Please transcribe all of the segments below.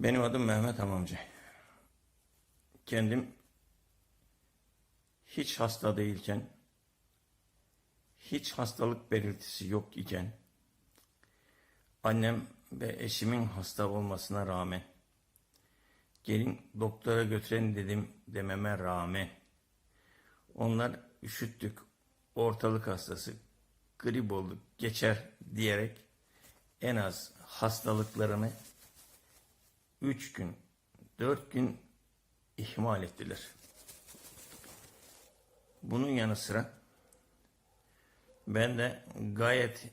Benim adım Mehmet Hamamcı. Kendim hiç hasta değilken, hiç hastalık belirtisi yok iken, annem ve eşimin hasta olmasına rağmen, gelin doktora götüren dedim dememe rağmen, onlar üşüttük, ortalık hastası, grip olduk, geçer diyerek en az hastalıklarını üç gün, dört gün ihmal ettiler. Bunun yanı sıra ben de gayet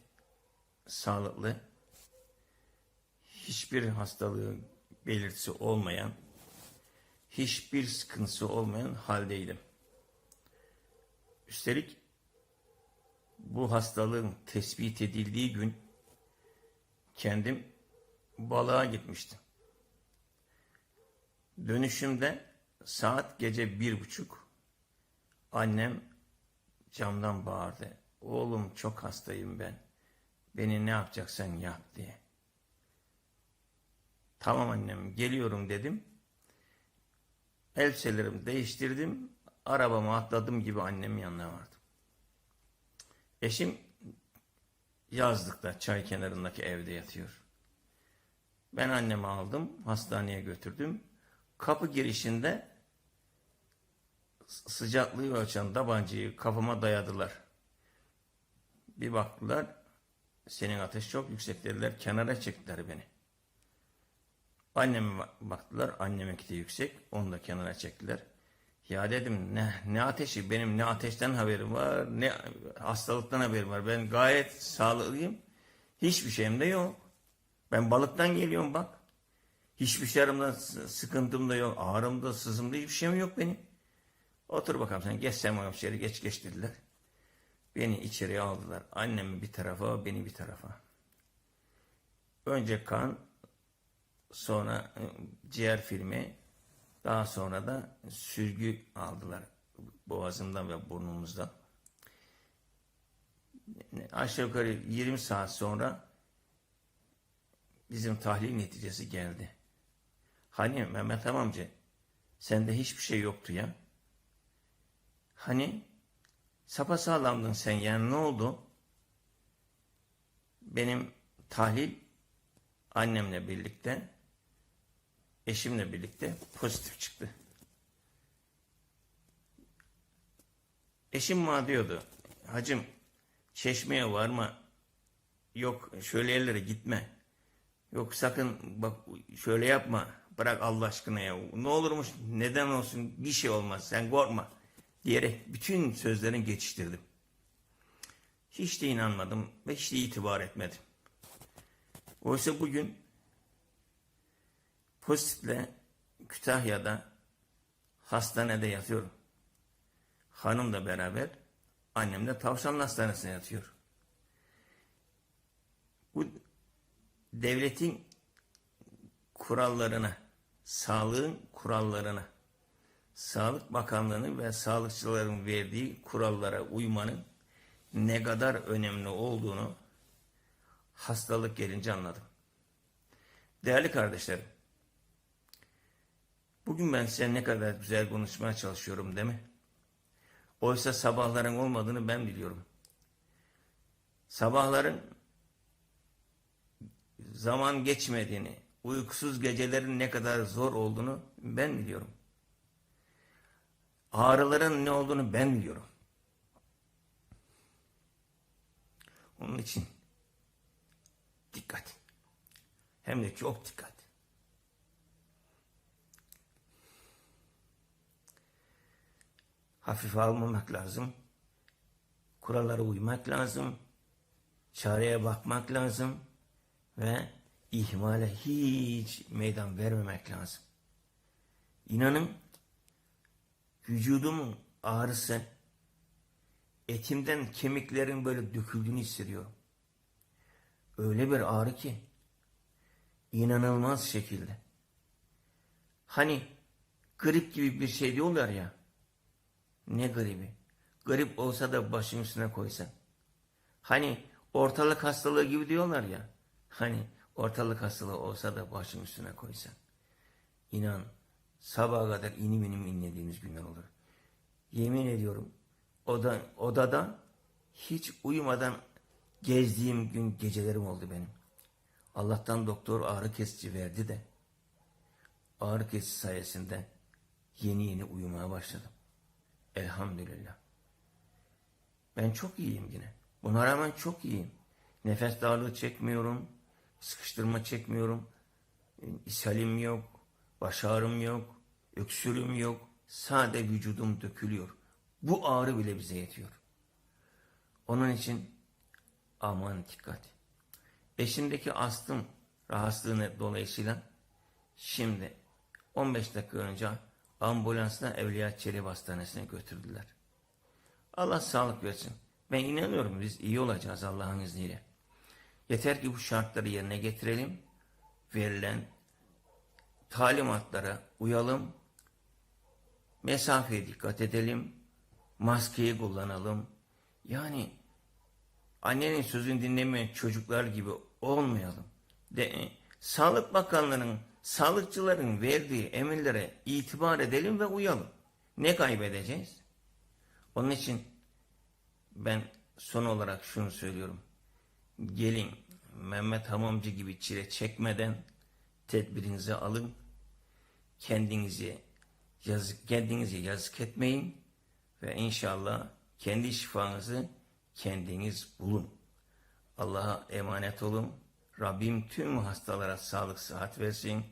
sağlıklı, hiçbir hastalığı belirtisi olmayan, hiçbir sıkıntısı olmayan haldeydim. Üstelik bu hastalığın tespit edildiği gün kendim balığa gitmiştim. Dönüşümde saat gece bir buçuk annem camdan bağırdı. Oğlum çok hastayım ben. Beni ne yapacaksan yap diye. Tamam annem geliyorum dedim. Elbiselerimi değiştirdim. Arabama atladım gibi annemin yanına vardım. Eşim yazlıkta çay kenarındaki evde yatıyor. Ben annemi aldım, hastaneye götürdüm. Kapı girişinde sı- sıcaklığı ölçen tabancayı kafama dayadılar. Bir baktılar, senin ateş çok yüksek dediler, kenara çektiler beni. Anneme bak- baktılar, anneminki de yüksek, onu da kenara çektiler. Ya dedim ne, ne ateşi, benim ne ateşten haberim var, ne hastalıktan haberim var. Ben gayet sağlıklıyım, hiçbir şeyim de yok. Ben balıktan geliyorum bak. Hiçbir şeyimden s- sıkıntım da yok. Ağrım da sızım da hiçbir şeyim yok benim. Otur bakalım sen geç sen bakalım içeri geç geç dediler. Beni içeriye aldılar. Annemi bir tarafa beni bir tarafa. Önce kan sonra e, ciğer filmi daha sonra da sürgü aldılar boğazımdan ve burnumuzdan. Aşağı yukarı 20 saat sonra bizim tahlil neticesi geldi. Hani Mehmet amca sende hiçbir şey yoktu ya. Hani sapasağlamdın sen yani ne oldu? Benim tahlil annemle birlikte eşimle birlikte pozitif çıktı. Eşim bana diyordu hacım çeşmeye varma yok şöyle yerlere gitme Yok sakın bak şöyle yapma. Bırak Allah aşkına ya. Ne olurmuş neden olsun bir şey olmaz. Sen korkma. Diyerek bütün sözlerini geçiştirdim. Hiç de inanmadım ve hiç de itibar etmedim. Oysa bugün pozitifle Kütahya'da hastanede yatıyorum. Hanım da beraber annem de tavşanlı hastanesine yatıyor. Bu devletin kurallarına, sağlığın kurallarına, Sağlık Bakanlığı'nın ve sağlıkçıların verdiği kurallara uymanın ne kadar önemli olduğunu hastalık gelince anladım. Değerli kardeşlerim, bugün ben size ne kadar güzel konuşmaya çalışıyorum değil mi? Oysa sabahların olmadığını ben biliyorum. Sabahların zaman geçmediğini, uykusuz gecelerin ne kadar zor olduğunu ben biliyorum. Ağrıların ne olduğunu ben biliyorum. Onun için dikkat. Hem de çok dikkat. Hafife almamak lazım. Kurallara uymak lazım. Çareye bakmak lazım ve ihmale hiç meydan vermemek lazım. İnanın vücudumun ağrısı etimden kemiklerin böyle döküldüğünü hissediyorum. Öyle bir ağrı ki inanılmaz şekilde. Hani grip gibi bir şey diyorlar ya. Ne gribi? Grip olsa da başın üstüne koysan. Hani ortalık hastalığı gibi diyorlar ya. Hani ortalık hastalığı olsa da başın üstüne koysan. inan sabaha kadar inim inim inlediğimiz günler olur. Yemin ediyorum oda, odada hiç uyumadan gezdiğim gün gecelerim oldu benim. Allah'tan doktor ağrı kesici verdi de ağrı kesici sayesinde yeni yeni uyumaya başladım. Elhamdülillah. Ben çok iyiyim yine. Buna rağmen çok iyiyim. Nefes darlığı çekmiyorum. Sıkıştırma çekmiyorum. İshalim yok. Baş ağrım yok. Öksürüğüm yok. Sade vücudum dökülüyor. Bu ağrı bile bize yetiyor. Onun için aman dikkat. Eşimdeki astım rahatsızlığı dolayısıyla şimdi 15 dakika önce ambulansla Evliya Çelebi Hastanesi'ne götürdüler. Allah sağlık versin. Ben inanıyorum biz iyi olacağız Allah'ın izniyle. Yeter ki bu şartları yerine getirelim. Verilen talimatlara uyalım. Mesafeye dikkat edelim. Maskeyi kullanalım. Yani annenin sözünü dinlemeyen çocuklar gibi olmayalım. De, Sağlık Bakanlığı'nın, sağlıkçıların verdiği emirlere itibar edelim ve uyalım. Ne kaybedeceğiz? Onun için ben son olarak şunu söylüyorum. Gelin Mehmet Hamamcı gibi çile çekmeden tedbirinizi alın. Kendinizi yazık, kendinizi yazık etmeyin ve inşallah kendi şifanızı kendiniz bulun. Allah'a emanet olun. Rabbim tüm hastalara sağlık sıhhat versin.